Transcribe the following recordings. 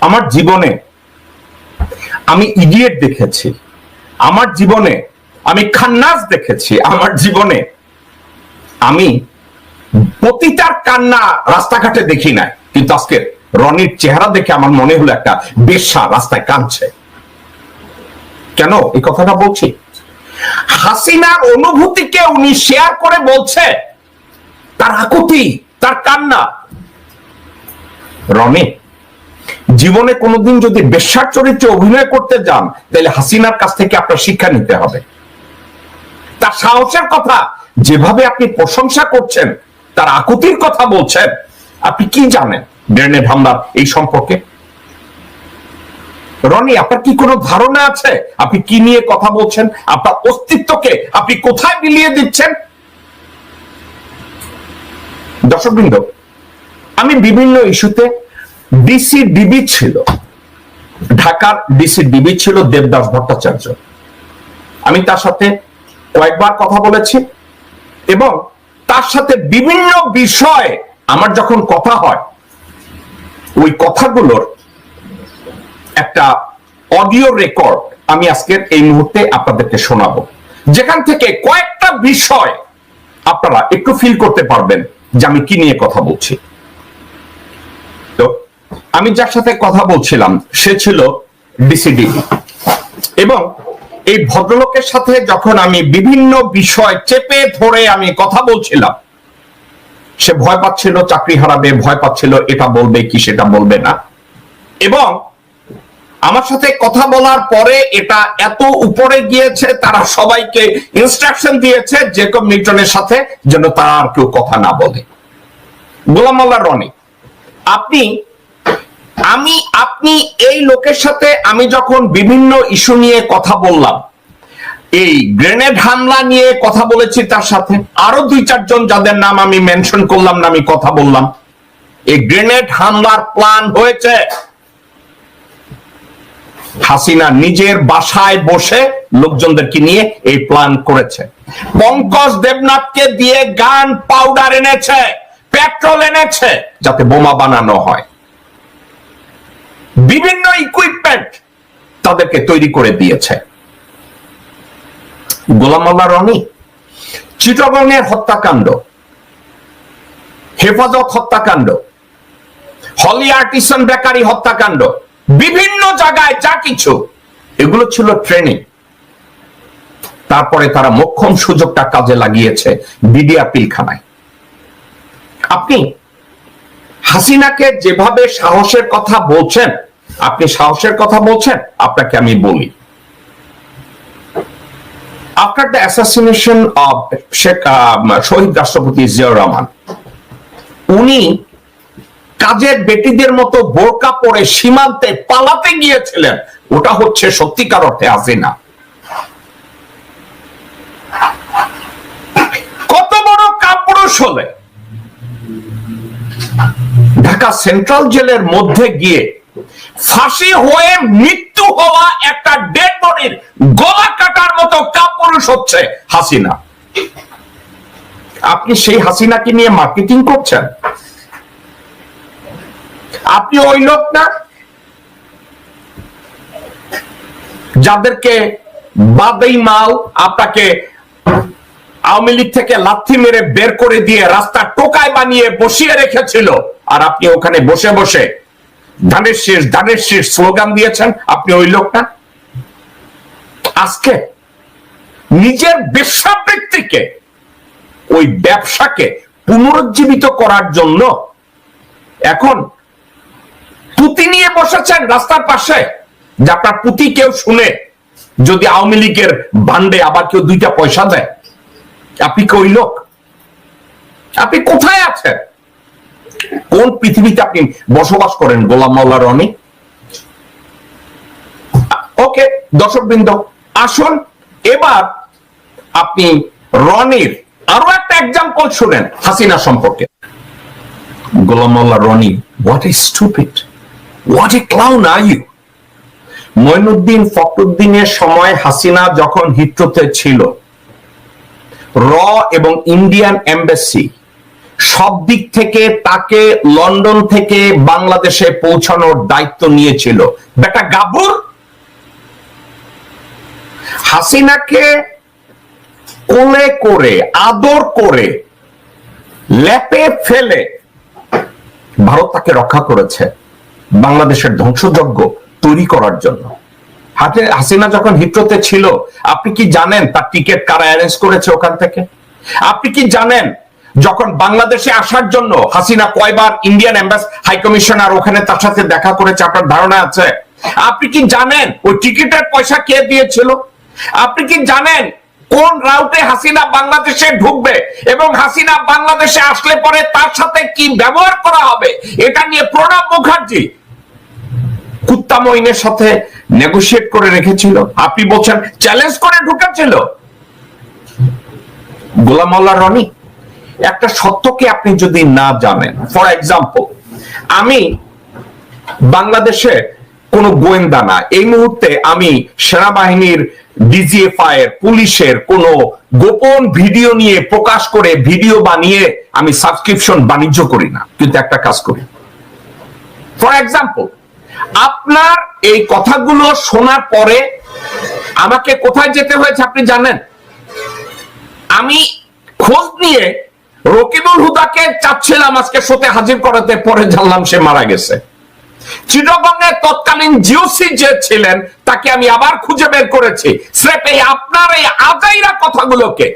আমার জীবনে আমি ইডিয়েট দেখেছি। আমার জীবনে আমি খান্নাস দেখেছি। আমার জীবনে আমি পতিতার কান্না রাস্তাঘাটে দেখি নাই। কিন্তু আজকে রনির চেহারা দেখে আমার মনে হলো একটা বেশ্যা রাস্তায় কাঁদছে। কেন এই কথাটা বলছি? হাসিনার অনুভূতিকে উনি শেয়ার করে বলছে, তার আকুতি, তার কান্না। রনি জীবনে কোনোদিন যদি বেশ্যার চরিত্রে অভিনয় করতে যান, তাহলে হাসিনার কাছ থেকে আপনার শিক্ষা নিতে হবে। তার সাহসের কথা, যেভাবে আপনি প্রশংসা করছেন, তার আকুতির কথা বলছেন, আপনি কি জানেন? গ্রেনেড হামলার এই সম্পর্কে। রনি, আপনার কি কোনো ধারণা আছে? আপনি কি নিয়ে কথা বলছেন? আপনার অস্তিত্বকে আপনি কোথায় বিলিয়ে দিচ্ছেন? দর্শকবৃন্দ, আমি বিভিন্ন ইস্যুতে ডিসি ডিবি ছিল। ঢাকার ডিসি ডিবি ছিল দেবদাস ভট্টাচার্য। আমি তার সাথে কয়েকবার কথা বলেছি এবং তার সাথে বিভিন্ন বিষয়ে আমার যখন কথা হয়, ওই কথাগুলোর একটা অডিও রেকর্ড আমি আজকের এই মুহূর্তে আপনাদেরকে শোনাবো। যেখান থেকে কয়েকটা বিষয় আপনারা একটু ফিল করতে পারবেন যে আমি কি নিয়ে কথা বলছি। আমি যার সাথে কথা বলছিলাম, সে ছিল ডিসিডিবি এবং এই ভদ্রলোকের সাথে যখন আমি বিভিন্ন বিষয় চেপে ধরে আমি কথা বলছিলাম, সে ভয় পাচ্ছিল, চাকরি হারাবে, ভয় পাচ্ছিল, এটা বলবে কি, সেটা বলবে না। এবং আমার সাথে কথা বলার পরে এটা এত উপরে গিয়েছে, তারা সবাইকে ইনস্ট্রাকশন দিয়েছে জেকব নিউটনের সাথে যেন তারা কেউ কথা না বলে। গোলাম রনি, আপনি আমি, আপনি এই লোকের সাথে আমি যখন বিভিন্ন ইস্যু নিয়ে কথা বললাম, এই গ্রেনেড হামলা নিয়ে কথা বলেছি তার সাথে, আরও দুই চারজন যাদের নাম আমি মেনশন করলাম না, আমি কথা বললাম, এই গ্রেনেড হামলার প্ল্যান হয়েছে। হাসিনা নিজের বাসায় বসে লোকজনদেরকে নিয়ে এই প্ল্যান করেছে। পঙ্কজ দেবনাথকে দিয়ে গান পাউডার এনেছে, পেট্রোল এনেছে, যাতে বোমা বানানো হয়। বিভিন্ন ইকুইপমেন্ট তাদেরকে তৈরি করে দিয়েছে। গোলাম আল্লাহ রনি, চিটগংয়ের হত্যাকাণ্ড, হেফাজত হত্যাকাণ্ড, হলি আর্টিসন বেকারি হত্যাকাণ্ড, বিভিন্ন জায়গায় যা কিছু, এগুলো ছিল ট্রেনিং তারপরে তারা মোক্ষম সুযোগটা কাজে লাগিয়েছে বিডিআর পিলখানায়। আপনি হাসিনাকে যেভাবে সাহসের কথা বলছেন, আপনি সাহসের কথা বলছেন, আপনাকে আমি বলি। After the assassination of Sheikh শহীদ রাষ্ট্রপতি জিয়াউর রহমান, উনি কাজের বেটিদের মতো বোরকা পরে সীমান্তে পালাতে গিয়েছিলেন। ওটা হচ্ছে সত্যিকার অর্থে হাসিনা কত বড় কাপুরুষ হলে ঢাকা সেন্ট্রাল জেলের মধ্যে গিয়ে ফাঁসি হয়ে মৃত্যু হওয়া একটা ডেড বডির গলা কাটার মতো কাপুরুষ হচ্ছে হাসিনা। আপনি সেই হাসিনাকে নিয়ে মার্কেটিং করছেন? আপনি ওই লোক না? যাদেরকে বাদেই মাল আপনাকে আওয়ামী লীগ থেকে লাথি মেরে বের করে দিয়ে রাস্তা টোকায় বানিয়ে বসিয়ে রেখেছিল। আর আপনি ওখানে বসে বসে ধানের শেষ ধানের শেষ স্লোগান দিয়েছেন। আপনি ওই লোকটা আজকে নিজের ব্যবসাবৃত্তিকে, ওই ব্যবসাকে পুনরুজ্জীবিত করার জন্য এখন পুঁতি নিয়ে বসেছেন রাস্তার পাশে। যে আপনার পুঁতি কেউ শুনে যদি আওয়ামী লীগের বান্ডে আবার কেউ দুইটা পয়সা দেয়। আপনি কি ওই লোক? আপনি কোথায় আছেন? কোন পৃথিবীতে আপনি বসবাস করেন গোলাম মাওলা রনি? ওকে দর্শক বৃন্দ আসুন, এবার আপনি রনির আরও একটা এক্সাম্পল শুনেন, হাসিনা সম্পর্কে। Golam Mowla Roni what is stupid what a clown are you Moinuddin ফখরুদ্দিনের সময় হাসিনা যখন হিট্রোতে ছিল র এবং ইন্ডিয়ান এম্বাসি সব দিক থেকে তাকে লন্ডন থেকে বাংলাদেশে পৌঁছানোর দায়িত্ব নিয়েছিল। বেটা গাবুর হাসিনাকে কোলে করে, আদর করে ল্যাপে ফেলে ভারত তাকে রক্ষা করেছে বাংলাদেশের ধ্বংসযজ্ঞ তৈরি করার জন্য। হাসিনা যখন হিট্রোতে ছিল, আপনি কি জানেন তার টিকিট কারা অ্যারেঞ্জ করেছে ওখান থেকে? আপনি কি জানেন যখন বাংলাদেশে আসার জন্য হাসিনা কয়বার ইন্ডিয়ান এম্বাস হাই কমিশনার ওখানে তার সাথে দেখা করেছে, আপনার ধারণা আছে? আপনি কি জানেন ওই টিকিটের পয়সা কে দিয়েছিল? আপনি কি জানেন কোন রাউটে হাসিনা বাংলাদেশে ঢুকবে এবং হাসিনা বাংলাদেশে আসলে পরে তার সাথে কি ব্যবহার করা হবে? এটা নিয়ে প্রণব মুখার্জি কুত্তা মইনের সাথে নেগোশিয়েট করে রেখেছিল। আপনি বলছেন চ্যালেঞ্জ করে ঢুকেছিল। গোলাম রনি, একটা সত্যকে আপনি যদি না জানেন ফর এক্সাম্পল আমি বাংলাদেশে কোন গোয়েন্দা না, এই মুহূর্তে আমি সেনাবাহিনীর ডিজিএফআই এর, পুলিশের কোন গোপন ভিডিও নিয়ে প্রকাশ করে ভিডিও বানিয়ে আমি সাবস্ক্রিপশন বাণিজ্য করি না, কিন্তু একটা কাজ করি। ফর এক্সাম্পল আপনার এই কথাগুলো শোনার পরে আমাকে কোথায় যেতে হয়েছে আপনি জানেন? আমি খোঁজ নিয়ে রকিবুল হুদাকে চাচ্ছিলাম আজকে শোতে হাজির করাতে, পরে জানলাম সে মারা গেছে। তৎকালীন জিওসি যে ছিলেন, তাকে আমি আবার খুঁজে বের করেছি। স্রেফ এই আপনার এই আজাইরা কথাগুলোকে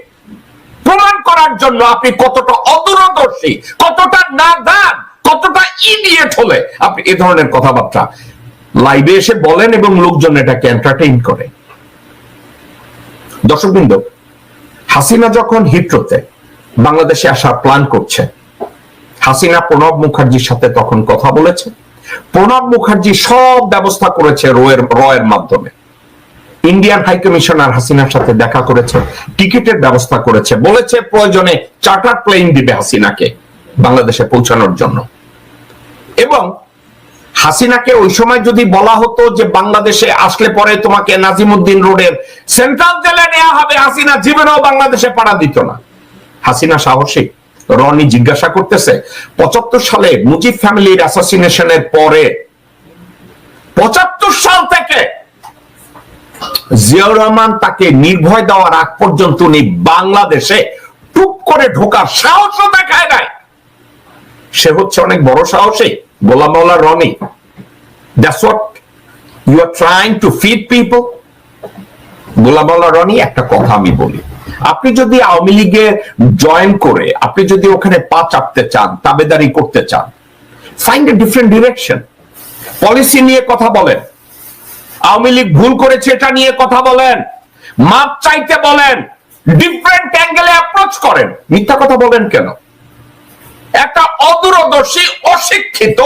প্রমাণ করার জন্য আপনি কতটা অদূরদর্শী, কতটা নাদান কতটা ইডিয়েট হলে? আপনি এ ধরনের কথাবার্তা। লাইভে এসে বলেন এবং লোকজন এটাকে এন্টারটেইন করে। দর্শকবৃন্দ, হাসিনা যখন হিট্রোতে বাংলাদেশে আসার প্ল্যান করছে, হাসিনা প্রণব মুখার্জির সাথে তখন কথা বলেছে। প্রণব মুখার্জি সব ব্যবস্থা করেছে রয়ের রয়ের মাধ্যমে। ইন্ডিয়ান হাই কমিশনার হাসিনার সাথে দেখা করেছে, টিকিটের ব্যবস্থা করেছে, বলেছে প্রয়োজনে চার্টার প্লেন দিবে হাসিনাকে বাংলাদেশে পৌঁছানোর জন্য। এবং হাসিনাকে ওই সময় যদি বলা হতো যে বাংলাদেশে আসলে পরে তোমাকে নাজিমুদ্দিন রোডের সেন্ট্রাল জেলে নেওয়া হবে, হাসিনা জীবনেও বাংলাদেশে পাড়া দিত না। হাসিনা সাহসী। রনি জিজ্ঞাসা করতেছে, পঁচাত্তর সালে মুজিব ফ্যামিলির অ্যাসাসিনেশনের পরে পঁচাত্তর সাল থেকে জিয়াউর রহমান তাকে নির্ভয় দেওয়ার আগ পর্যন্ত উনি বাংলাদেশে টুপ করে ঢোকার সাহসও দেখায় নাই। সে হচ্ছে অনেক বড় সাহসী, Golam Mowla Roni. That's what you are trying to feed people Golam Mowla Roni, একটা কথা আমি বলি। আপনি যদি আওয়ামী লীগে জয়েন করে, আপনি যদি ওখানে পা চাপতে চান, তাবেদারি করতে চান find a different direction policy নিয়ে কথা বলেন। আওয়ামী লীগ ভুল করেছে, এটা নিয়ে কথা বলেন। মাপ চাইতে বলেন। ডিফারেন্ট অ্যাঙ্গেলে অ্যাপ্রোচ করেন। মিথ্যা কথা বলেন কেন? একটা অদূরদর্শী, অশিক্ষিত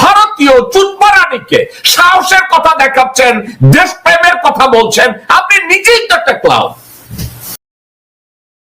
ভারতীয় চুতমারানিকে সাহসের কথা দেখাচ্ছেন, দেশপ্রেমের কথা বলছেন। আপনি নিজেই তো একটা ক্লাউড